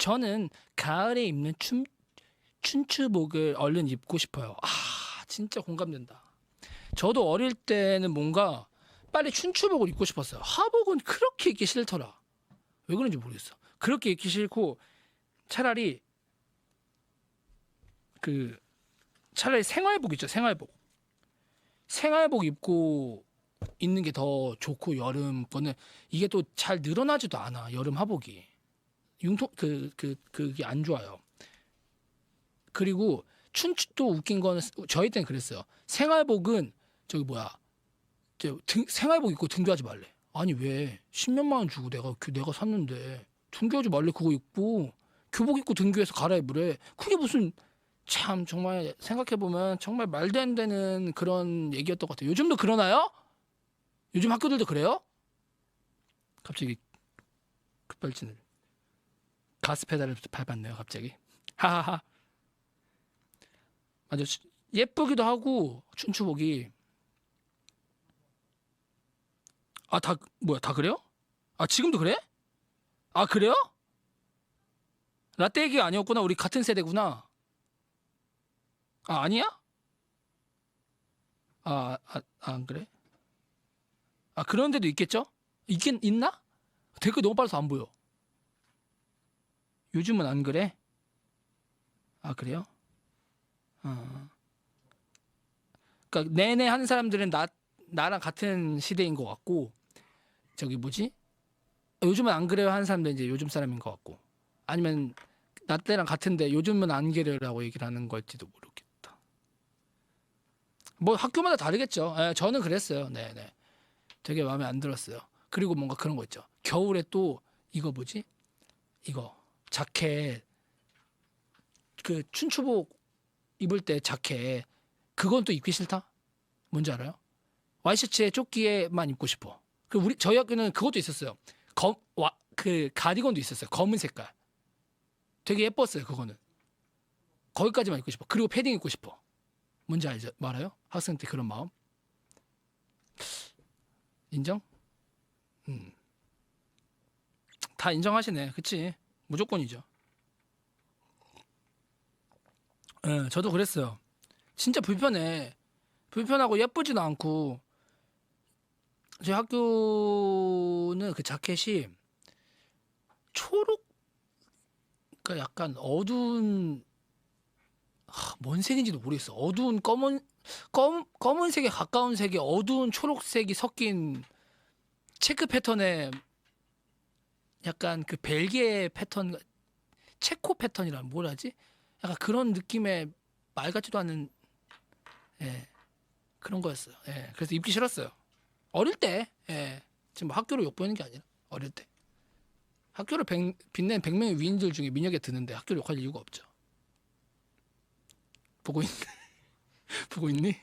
저는 가을에 입는 춤 춘추복을 얼른 입고 싶어요. 아, 진짜 공감된다. 저도 어릴 때는 뭔가 빨리 춘추복을 입고 싶었어요. 하복은 그렇게 입기 싫더라. 왜 그런지 모르겠어. 그렇게 입기 싫고 차라리 그 차라리 생활복 있죠. 생활복. 생활복 입고 있는 게 더 좋고 여름 거는 이게 또 잘 늘어나지도 않아. 여름 하복이. 융통 그 그 그게 안 좋아요. 그리고 춘추 또 웃긴 거는 저희 때는 그랬어요. 생활복은 저기 뭐야 저 등, 생활복 입고 등교하지 말래. 아니 왜 십몇만 원 주고 내가 그 내가 샀는데 등교하지 말래 그거 입고 교복 입고 등교해서 갈아입으래. 그게 무슨 참 정말 생각해 보면 정말 말도 안 되는 그런 얘기였던 것 같아요. 요즘도 그러나요? 요즘 학교들도 그래요? 갑자기 급발진을 가스 페달을 밟았네요. 갑자기 하하하. 맞아 예쁘기도 하고 춘추복이 아 다 뭐야 다 그래요? 아 지금도 그래? 아 그래요? 라떼 얘기가 아니었구나 우리 같은 세대구나 아 아니야? 아, 아, 안 그래? 아 그런 데도 있겠죠? 있긴 있나? 댓글 너무 빨라서 안 보여 요즘은 안 그래? 아 그래요? 어. 그러니까 내내 하는 사람들은 나 나랑 같은 시대인 것 같고 저기 뭐지? 요즘은 안 그래요 하는 사람들 이제 요즘 사람인 것 같고 아니면 나 때랑 같은데 요즘은 안 그래요라고 얘기를 하는 걸지도 모르겠다. 뭐 학교마다 다르겠죠. 예, 저는 그랬어요. 네, 네. 되게 마음에 안 들었어요. 그리고 뭔가 그런 거 있죠. 겨울에 또 이거 뭐지? 이거 자켓 그 춘추복 입을 때 자켓 그건 또 입기 싫다. 뭔지 알아요? 와이셔츠에 조끼에만 입고 싶어. 그 우리 저희 학교는 그것도 있었어요. 검 와 그 가디건도 있었어요. 검은 색깔. 되게 예뻤어요. 그거는 거기까지만 입고 싶어. 그리고 패딩 입고 싶어. 뭔지 알죠? 말아요? 학생 때 그런 마음. 인정? 음. 다 인정하시네. 그치? 무조건이죠. 예, 저도 그랬어요. 진짜 불편해. 불편하고 예쁘지도 않고. 저희 학교는 그 자켓이 초록, 그러니까 약간 어두운, 아, 뭔 색인지도 모르겠어. 어두운 검은, 검, 검은색에 가까운 색에 어두운 초록색이 섞인 체크 패턴의 약간 그 벨기에 패턴, 체코 패턴이란 뭐라지? 약간 그런 느낌의 말 같지도 않은 예, 그런 거였어요. 예, 그래서 입기 싫었어요. 어릴 때 예, 지금 뭐 학교로 욕보이는 게 아니라 어릴 때 학교를 백, 빛낸 100명의 위인들 중에 민혁에 드는데 학교를 욕할 이유가 없죠. 보고 있 보고 있니?